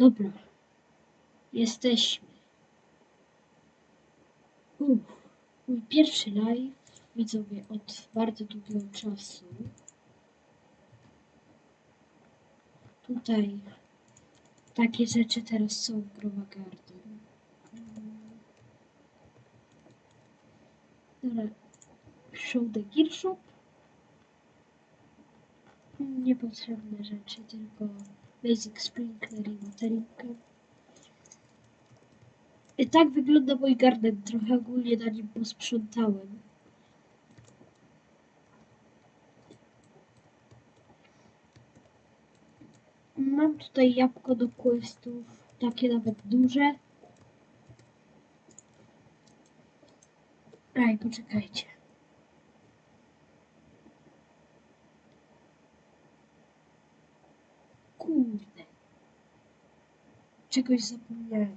Dobra. Jesteśmy. Uff. Mój pierwszy live, widzowie, od bardzo długiego czasu. Tutaj takie rzeczy teraz są w Growa. Dobra. Show the Gear Shop. Niepotrzebne rzeczy, tylko basic sprinkler i. I tak wygląda mój garden. Trochę ogólnie na nim posprzątałem. Mam tutaj jabłko do questów, takie nawet duże. Aj, poczekajcie. Kurde. Czegoś zapomniałem.